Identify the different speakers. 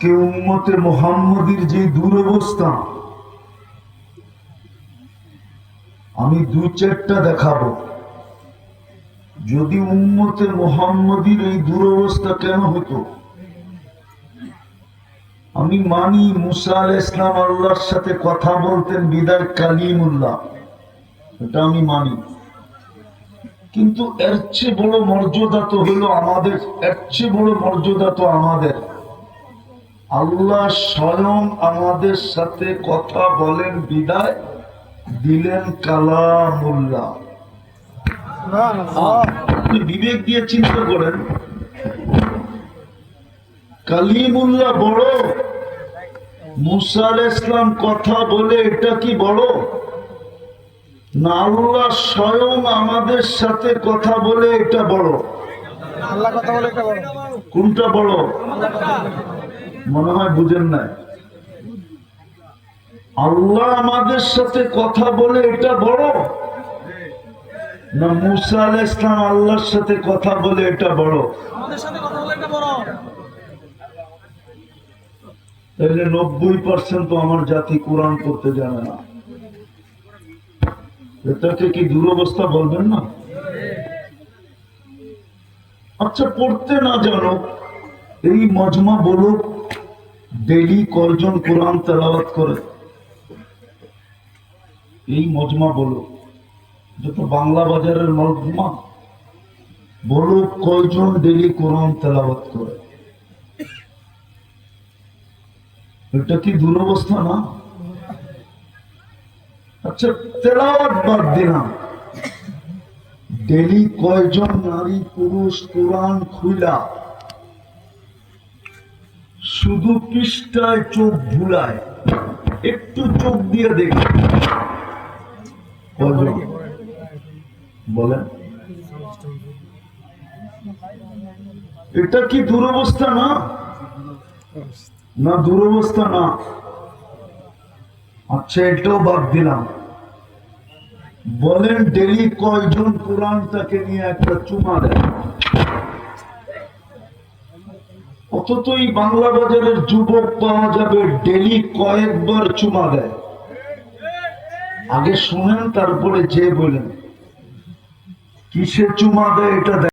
Speaker 1: কে উম্মতে মোহাম্মদীর যে দুরবস্থা, আমি দু চারটা দেখাবো। যদি উম্মতে মোহাম্মদীর এই দুরবস্থা কেন হতো? আমি মানি মুসা আল ইসলাম আল্লাহর সাথে কথা বলতেন বিদায় কালিমুল্লাহ। এটা আমি মানি। কিন্তু এর চেয়ে বড় মর্যাদা তো হলো আমাদের, এর চেয়ে বড় মর্যাদা তো আমাদের। আল্লাহ স্বয়ং আমাদের সাথে কথা বলেন বিদায় দিলেন কালামুল্লাহ। বিবেক দিয়ে চিন্তা করেন। কালিমুল্লাহ বড়। মুসা আলাইহিস ইসলাম কথা বলে এটা কি বড়? না আল্লাহ স্বয়ং আমাদের সাথে কথা বলে এটা বড়।
Speaker 2: আল্লাহ কথা বলে বড়।
Speaker 1: কোনটা বড়? মনে হয় বুঝেন নাই। আল্লাহ আমাদের সাথে কথা বলে এটা বড়? না মুসা আল ইসলাম আল্লাহর সাথে কথা বলে এটা বড়? তাহলে নব্বই পার্সেন্ট তো আমার জাতি কোরআন করতে জানে না। এটাকে কি দুরবস্থা বলবেন না? আচ্ছা পড়তে না জানো এই মজমা বলো ডেলি কয়জন কোরআন তেলাওয়াত করে? এই মজমা বলো। যত বাংলা বাজারের মজমা। বলো কয়জন ডেলি কোরআন তেলাওয়াত করে? এটা কি দুরবস্থা না? আচ্ছা তেলাওয়াত বাদ দিলাম। ডেলি কয়জন নারী পুরুষ কোরআন খুলা শুধু পৃষ্ঠায় চোখ ভুলায় একটু চোখ দিয়ে দেখে। বলেন। এটা কি দুরবস্থা না? না, দুরবস্থা না। আচ্ছা এটাও বাদ দিলাম। বলেন, ডেলি কয়জন কোরআনটাকে নিয়ে একটা চুমা দেয়? অথচ এই বাংলা বাজারের যুবক পাওয়া যাবে ডেলি কয়েকবার চুমা দেয়। আগে শুনেন, তারপরে যে বলেন। কিসে চুমা দেয়, এটা